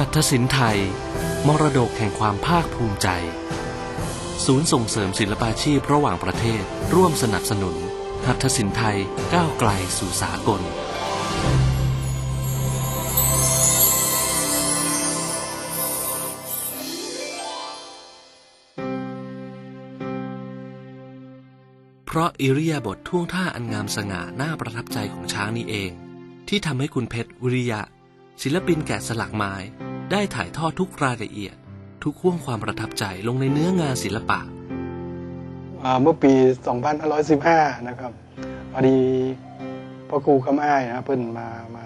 หัตถศิลป์ไทย มรดกแห่งความภาคภูมิใจ ศูนย์ส่งเสริมศิลปาชีพระหว่างประเทศ ร่วมสนับสนุน หัตถศิลป์ไทยก้าวไกลสู่สากล เพราะอิริยาบถท่วงท่าอันงามสง่าน่าประทับใจของช้างนี้เอง ที่ทำให้คุณเพชรวิริยะศิลปินแกะสลักไม้ ได้ถ่ายทอดทุกรายละเอียด ทุกห่วงความประทับใจลงในเนื้องานศิลปะ เมื่อปี 2515 นะครับพอดีพ่อครูคำอ้ายนะเพิ่นมามา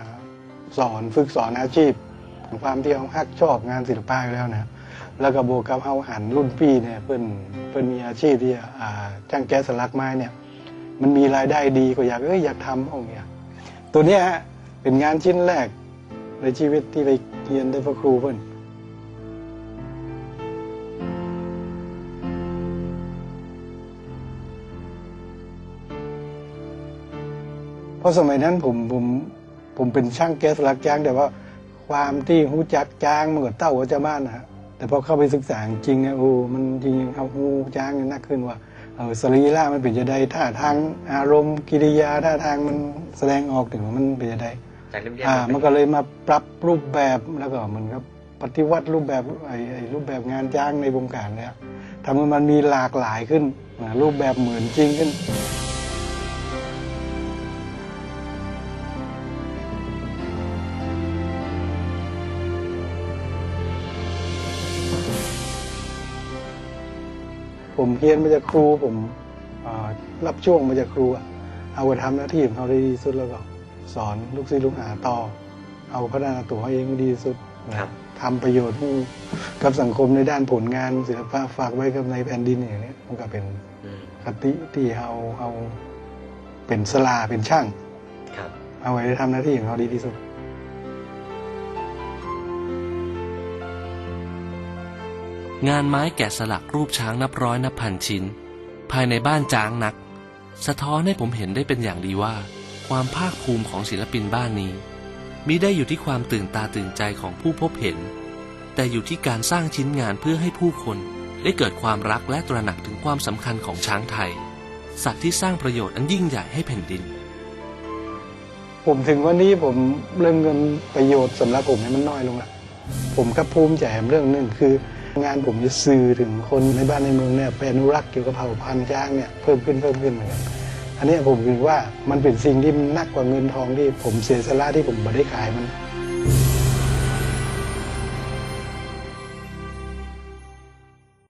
สอนฝึกสอนอาชีพของความที่เขาฮักชอบงานศิลปะอยู่แล้วนะแล้วก็บวกกับเอาหันรุ่นพี่เนี่ยเพิ่นเพิ่นมีอาชีพที่อ่าจ้างแก๊สสลักไม้เนี่ย มันมีรายได้ดีก็อยากเอ้ยอยากทำเอาเนี่ยตัวเนี้ยเป็นงานชิ้นแรก ในชีวิตที่ไปเรียนได้พ่อครูเพิ่นเพราะสมัยนั้นผมผมผมเป็นช่างแก๊สลักจ้าง แต่ว่าความที่หูจักจ้างมันก็เต้าหัวเจ้าบ้านนะฮะแต่พอเข้าไปศึกษาจริงเนี่ยโอ้มันจริงๆเอาหูจ้างนี่ยนักขึ้นว่าเออสรีระมันเป็นจะได้ท่าทางอารมณ์กิริยาท่าทางมันแสดงออกถึงว่ามันเป็นจะได้ แต่เล่มแยกอ่าเป็มันก็เลยมาปรับรูปแบบแล้วก็เหมันก็ปฏิวัติรูปแบบไอ้ไอ้รูปแบบงานจ้างในวงการเนี่ยทำให้มันมีหลากหลายขึ้นอ่ารูปแบบเหมือนจริงขึ้น ผมเรียนมาจากครูผมอ่ารับช่วงมาจากครูอะเอาไปทำหน้าที่ของเขาได้ดีที่สุดแล้วก็ สอนลูกศิษย์ลูกหาต่อ เอาพัฒนาตัวเองให้ดีที่สุดครับทำประโยชน์ให้กับสังคมในด้านผลงานศิลปะฝากไว้กับในแผ่นดินอย่างนี้มันก็เป็นอืมคติที่เอาเอาเป็นสลาเป็นช่างครับเอาไว้ทำหน้าที่ของเขาดีที่สุดงานไม้แกะสลักรูปช้างนับร้อยนับพันชิ้น ภายในบ้านจ้างนัก สะท้อนให้ผมเห็นได้เป็นอย่างดีว่า ความภาคภูมิของศิลปินบ้านนี้มิได้อยู่ที่ความตื่นตาตื่นใจของผู้พบเห็น แต่อยู่ที่การสร้างชิ้นงานเพื่อให้ผู้คนได้เกิดความรักและตระหนักถึงความสำคัญของช้างไทย สัตว์ที่สร้างประโยชน์อันยิ่งใหญ่ให้แผ่นดิน ผมถึงวันนี้ผมเรื่องเงินประโยชน์สำหรับผมเนี่ยมันน้อยลงละผมก็ภูมิใจเรื่องหนึ่งคือ งานผมจะสื่อถึงคนในบ้านในเมืองเนี่ยเป็นอนุรักษ์เกี่ยวกับเผ่าพันธุ์ช้างเนี่ยเพิ่มขึ้นเพิ่มขึ้นเหมือนกัน อันนี้ผมคิดว่ามันเป็นสิ่งที่มันนักกว่าเงินทองที่ผมเสียสละที่ผมไม่ได้ขายมัน